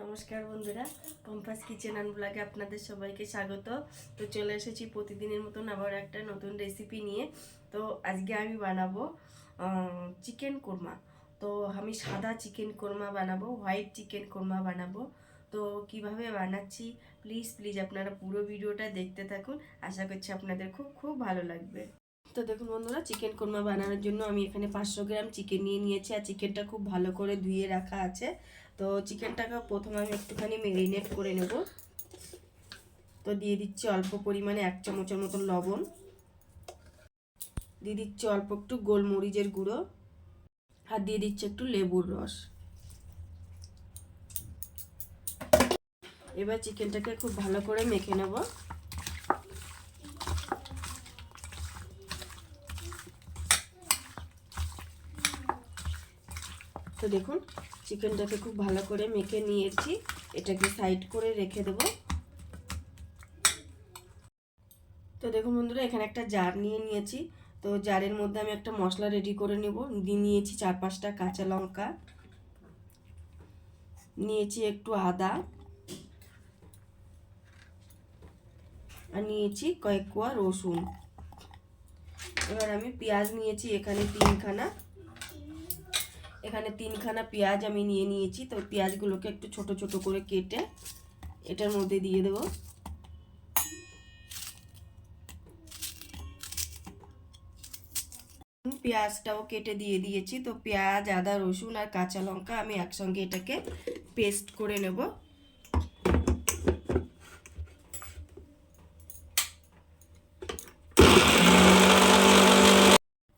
নমস্কার বন্ধুরা, compass kitchen and ব্লগে আপনাদের সবাইকে স্বাগত। তো চলে এসেছি প্রতিদিনের মতন আবার একটা নতুন রেসিপি নিয়ে। তো আজকে আমি বানাবো চিকেন কোরমা তো আমি সাদা চিকেন কোরমা বানাবো হোয়াইট চিকেন কোরমা বানাবো। তো কীভাবে বানাচ্ছি প্লিজ প্লিজ আপনারা পুরো ভিডিওটা দেখতে থাকুন। আশা করছি আপনাদের খুব খুব ভালো লাগবে। তো দেখুন বন্ধুরা চিকেন কোরমা বানানোর জন্য আমি এখানে পাঁচশো গ্রাম চিকেন নিয়ে নিয়েছি আর চিকেনটা খুব ভালো করে ধুয়ে রাখা আছে। তো চিকেনটাকে প্রথমে আমি একটুখানি মেরিনেট করে নেব। তো দিয়ে দিচ্ছি অল্প পরিমাণে এক চামচের মতো লবণ। দিয়ে দিচ্ছি অল্প একটু গোলমরিচের গুঁড়ো আর দিয়ে দিচ্ছি একটু লেবুর রস। এবার চিকেনটাকে খুব ভালো করে মেখে নেব। তো দেখুন, চিকেনটাকে খুব ভালো করে মেখে নিয়েছি। এটাকে সাইড করে রেখে দেব। তো দেখুন বন্ধুরা, এখানে একটা জার নিয়ে নিয়েছি। তো জারের মধ্যে আমি একটা মশলা রেডি করে নেব। দিয়ে নিয়েছি চার পাঁচটা কাঁচা লঙ্কা। নিয়েছি একটু আদা। আর নিয়েছি কয়েক কোয়া রসুন। এবার আমি পেঁয়াজ নিয়েছি এখানে তিনখানা। এখানে তিনখানা পেঁয়াজ আমি নিয়ে নিয়েছি, তো পেঁয়াজগুলোকে একটু ছোট ছোট করে কেটে এটার মধ্যে দিয়ে দেব। পেঁয়াজটাও কেটে দিয়ে দিয়েছি, তো পেঁয়াজ, আদা, রসুন আর কাঁচা লঙ্কা আমি একসঙ্গে এটাকে পেস্ট করে নেব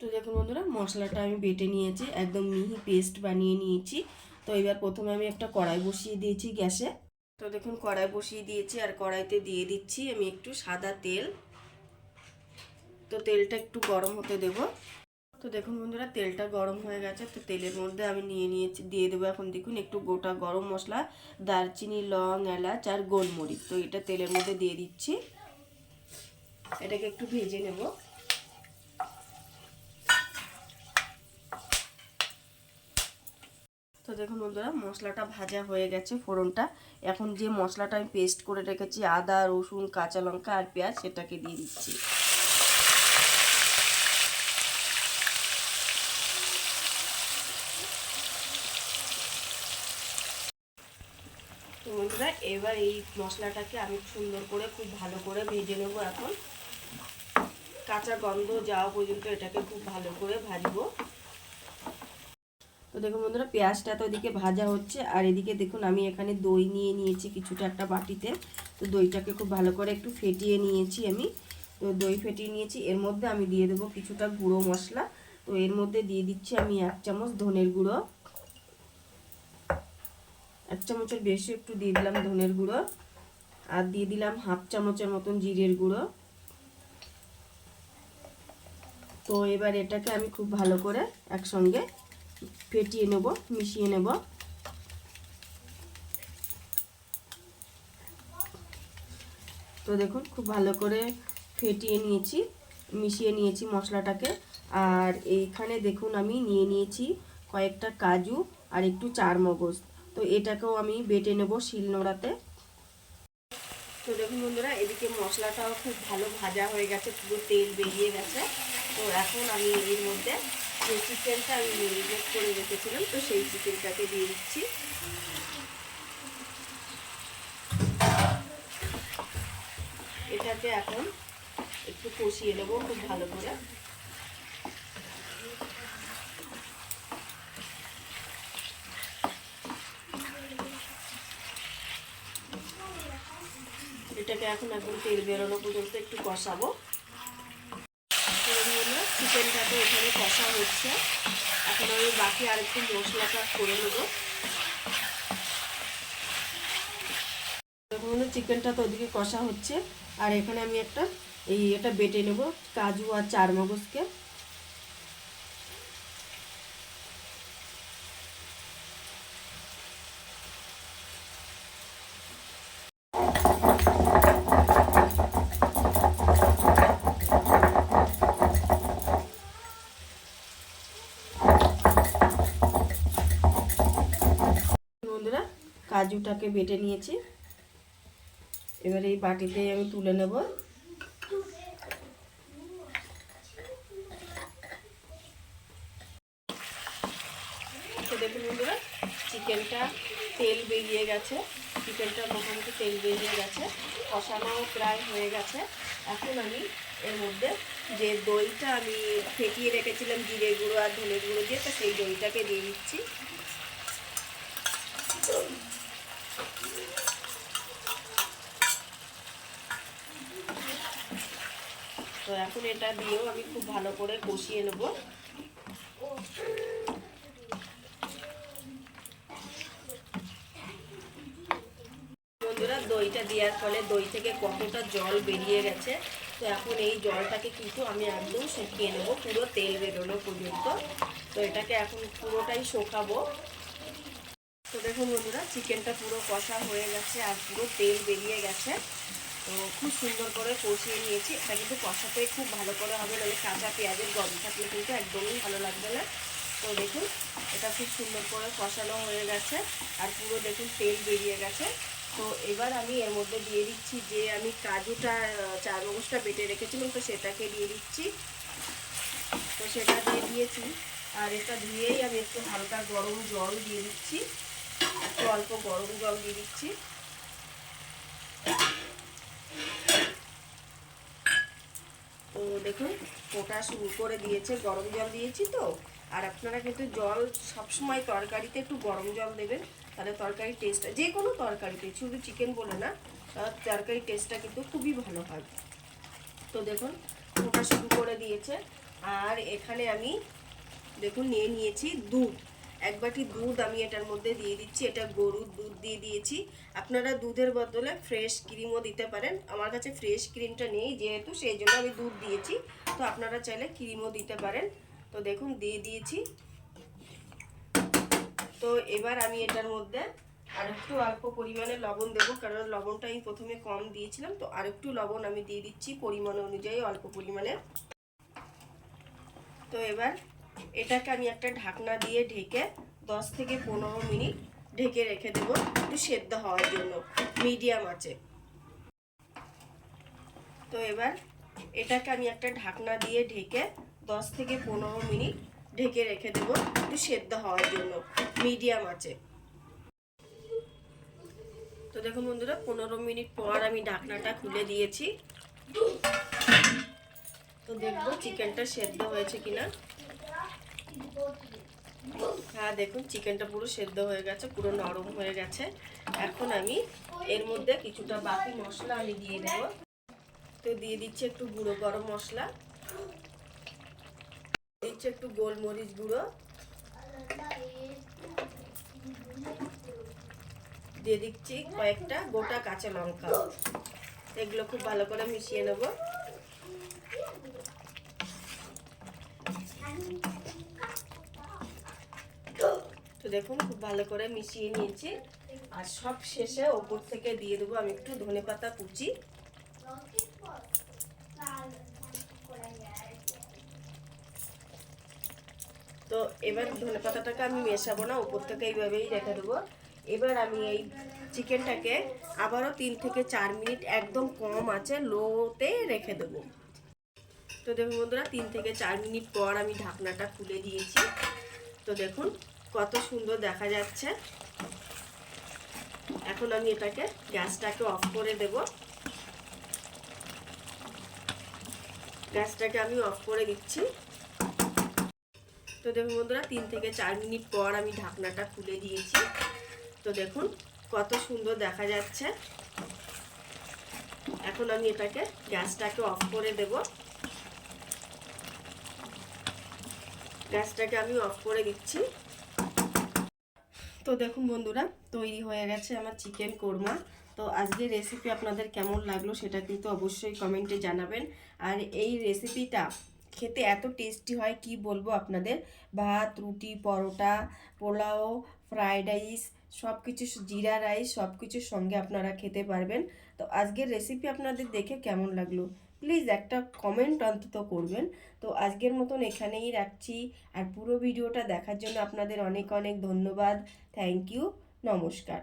তো দেখুন বন্ধুরা মশলাটা আমি বেটে নিয়েছি, একদম মিহি পেস্ট বানিয়ে নিয়েছি। তো এবার প্রথমে আমি একটা কড়াই বসিয়ে দিয়েছি গ্যাসে। তো দেখুন, কড়াই বসিয়ে দিয়েছি আর কড়াইতে দিয়ে দিচ্ছি আমি একটু সাদা তেল। তো তেলটা একটু গরম হতে দেব। তো দেখুন বন্ধুরা, তেলটা গরম হয়ে গেছে। তো তেলের মধ্যে আমি নিয়ে নিয়েছি, দিয়ে দেবো এখন দেখুন একটু গোটা গরম মশলা, দারচিনি, লং, এলাচ আর গোলমরিচ। তো এটা তেলের মধ্যে দিয়ে দিচ্ছি। এটাকে একটু ভেজে নেব। তো দেখুন বন্ধুরা, মশলাটা ভাজা হয়ে গেছে ফোড়নটা। এখন যে মশলাটা আমি পেস্ট করে রেখেছি, আদা, রসুন, কাঁচা লঙ্কা আর পেঁয়াজ, সেটাকে দিয়ে দিচ্ছি। তো বন্ধুরা, এবার এই মশলাটাকে আমি সুন্দর করে, খুব ভালো করে ভেজে নেব এখন। কাঁচা গন্ধ যাওয়া পর্যন্ত এটাকে খুব ভালো করে ভাজবো। তো দেখুন বন্ধুরা, পেঁয়াজটা তো ওদিকে ভাজা হচ্ছে, আর এদিকে দেখুন আমি এখানে দই নিয়ে নিয়েছি কিছুটা একটা বাটিতে। তো দইটাকে খুব ভালো করে একটু ফেটিয়ে নিয়েছি আমি। তো দই ফেটিয়ে নিয়েছি, এর মধ্যে আমি দিয়ে দেবো কিছুটা গুঁড়ো মশলা। তো এর মধ্যে দিয়ে দিচ্ছি আমি এক চামচ ধনের গুঁড়ো। এক চামচের বেশি একটু দিয়ে দিলাম ধনের গুঁড়ো। আর দিয়ে দিলাম হাফ চামচের মতন জিরের গুঁড়ো। তো এবার এটাকে আমি খুব ভালো করে একসঙ্গে ফেটিয়ে নেব, মিশিয়ে নেব। তো দেখুন, খুব ভালো করে ফেটিয়ে নিয়েছি, মিশিয়ে নিয়েছি মশলাটাকে। আর এইখানে দেখুন, আমি নিয়ে নিয়েছি কয়েকটা কাজু আর একটু চার মগজ তো এটাকেও আমি বেটে নেব শিলনোড়াতে। তো দেখুন বন্ধুরা, এদিকে মশলাটাও খুব ভালো ভাজা হয়ে গেছে, পুরো তেল বেরিয়ে গেছে। তো এখন আমি এর মধ্যে যে চিকেনটা আমি মেরিনেট করে রেখেছিলাম, তো সেই চিকেনটাকে দিয়ে দিচ্ছি। এটাকে এখন একটু কষিয়ে নেব খুব ভালো করে। এটাকে এখন একদম তেল বেরোনো পর্যন্ত একটু কষাবো। চিকেনটা তো এখানে কষা হচ্ছে। এখন আমি বাকি আরেকটু মশলাটা করে নেব। চিকেনটা তো ওদিকে কষা হচ্ছে। আর এখানে আমি একটা এই এটা বেটে নেব, কাজু আর চার কাজুটাকে বেটে নিয়েছি। এবার এই বাটিতে আমি তুলে নেব। দেখুন বন্ধুরা, চিকেনটা তেল বেরিয়ে গেছে। চিকেনটা মোটামুটি তেল বেরিয়ে গেছে। কষানোও প্রায় হয়ে গেছে। এখন আমি এর মধ্যে যে দইটা আমি ফেটিয়ে রেখেছিলাম, জিরে গুঁড়ো আর ধনে গুঁড়ো দিয়ে সেই দইটাকে দিয়ে দিচ্ছি। তো এখন এটা দিয়েও আমি খুব ভালো করে কষিয়ে নেব। বন্ধুরা, দইটা দেওয়ার ফলে দই থেকে কতটা জল বেরিয়ে গেছে, তো এখন এই জলটাকে কিন্তু আমি একদম শুকিয়ে নেব, পুরো তেল বেরোনো পর্যন্ত। তো এটাকে এখন পুরোটাই শোকাবো। তো দেখুন বন্ধুরা, চিকেনটা পুরো কষা হয়ে গেছে আর পুরো তেল বেরিয়ে গেছে। তো খুব সুন্দর করে কষিয়ে নিয়েছি। এটা কিন্তু কষাতে খুব ভালো করে হবে নাহলে কাঁচা পেঁয়াজের গন্ধ থাকলে কিন্তু একদমই ভালো লাগবে না। তো দেখুন, এটা খুব সুন্দর করে কষানো হয়ে গেছে আর পুরো দেখুন তেল বেরিয়ে গেছে। তো এবার আমি এর মধ্যে দিয়ে দিচ্ছি যে আমি কাজুটা চার মগজটা বেটে রেখেছিলাম, তো সেটাকে দিয়ে দিচ্ছি। তো সেটা দিয়ে দিয়েছি আর এটা ধুয়েই আমি একটু হালকা গরম জল দিয়ে দিচ্ছি। একটু অল্প গরম জল দিয়ে দিচ্ছি। তো দেখুন ফোটা শুরু করে দিয়েছে, গরম জল দিয়েছি তো। আর আপনারা কিন্তু জল সবসময় তরকারিতে একটু গরম জল দেবেন, তাহলে তরকারির টেস্টটা যে কোনো তরকারিতে, শুধু চিকেন বলে না তরকারির টেস্টটা কিন্তু খুবই ভালো হয়। তো দেখুন ফোটা শুরু করে দিয়েছে। আর এখানে আমি, দেখুন, নিয়ে নিয়েছি দুধ। এক বাটি দুধ আমি এটার মধ্যে দিয়ে দিচ্ছি। এটা গরুর দুধ দিয়ে দিয়েছি। আপনারা দুধের বদলে ফ্রেশ ক্রিমও দিতে পারেন। আমার কাছে ফ্রেশ ক্রিমটা নেই যেহেতু, সেই জন্য আমি দুধ দিয়েছি। তো আপনারা চাইলে ক্রিমও দিতে পারেন। তো দেখুন, দিয়ে দিয়েছি। তো এবার আমি এটার মধ্যে আর একটু অল্প পরিমাণে লবণ দেবো, কারণ লবণটা আমি প্রথমে কম দিয়েছিলাম। তো আর একটু লবণ আমি দিয়ে দিচ্ছি পরিমাণ অনুযায়ী অল্প পরিমাণে। তো এবার এটাকে আমি একটা ঢাকনা দিয়ে ঢেকে দশ থেকে পনেরো মিনিট ঢেকে রেখে দেবো একটু সেদ্ধ হওয়ার জন্য, মিডিয়াম আছে তো এবার এটাকে আমি একটা ঢাকনা দিয়ে ঢেকে দশ থেকে পনেরো মিনিট ঢেকে রেখে দেবো একটু সেদ্ধ হওয়ার জন্য, মিডিয়াম আছে তো দেখুন বন্ধুরা, পনেরো মিনিট পর আমি ঢাকনাটা খুলে দিয়েছি। তো দেখব চিকেনটা সেদ্ধ হয়েছে কিনা। হ্যাঁ দেখুন চিকেনটা পুরো সেদ্ধ হয়ে গেছে, পুরো নরম হয়ে গেছে। এখন আমি এর মধ্যে কিছুটা বাকি মশলা আমি দিয়ে দেবো। তো দিয়ে দিচ্ছি একটু গুঁড়ো গরম মশলা। দিচ্ছি একটু গোলমরিচ গুঁড়ো। দিয়ে দিচ্ছি কয়েকটা গোটা কাঁচা লঙ্কা। এগুলো খুব ভালো করে মিশিয়ে নেব তো দেখুন, খুব ভালো করে মিশিয়ে নিয়েছি। আর সব শেষে ওপর থেকে দিয়ে দেবো আমি একটু ধনে পাতা কুচি। তো এবার ধনে পাতাটাকে আমি মেশাবো না, ওপর থেকে এইভাবেই রেখে দেবো। এবার আমি এই চিকেনটাকে আবারও তিন থেকে চার মিনিট একদম কম আছে, লোতে রেখে দেবো। তো দেখুন বন্ধুরা, তিন থেকে চার মিনিট পর আমি ঢাকনাটা খুলে দিয়েছি। তো দেখুন কত সুন্দর দেখা যাচ্ছে। এখন আমি এটাকে গ্যাসটাকে অফ করে দেব। গ্যাসটাকে আমি অফ করে দিচ্ছি। তো দেখুন বন্ধুরা, তিন থেকে চার মিনিট পর আমি ঢাকনাটা খুলে দিয়েছি। তো দেখুন কত সুন্দর দেখা যাচ্ছে। এখন আমি এটাকে গ্যাসটাকে অফ করে দেব। গ্যাসটাকে আমি অফ করে দিচ্ছি। তো দেখুন বন্ধুরা, তৈরি হয়ে গেছে আমার চিকেন কোরমা। তো আজকে রেসিপি আপনাদের কেমন লাগল সেটা কিন্তু অবশ্যই কমেন্টে জানাবেন। আর এই রেসিপিটা খেতে এত টেস্টি হয়, কি বলব আপনাদের? ভাত, রুটি, পরোটা, পোলাও ফ্রায়েড রাইস সব কিছু জিরা রাইস সব কিছুর সঙ্গে আপনারা খেতে পারবেন। তো আজকের রেসিপি আপনাদের দেখে কেমন লাগল? প্লিজ একটা কমেন্ট অন্তত করবেন। তো আজকের মতন এখানেই রাখছি। আর পুরো ভিডিওটা দেখার জন্য আপনাদের অনেক অনেক ধন্যবাদ। থ্যাংক ইউ নমস্কার।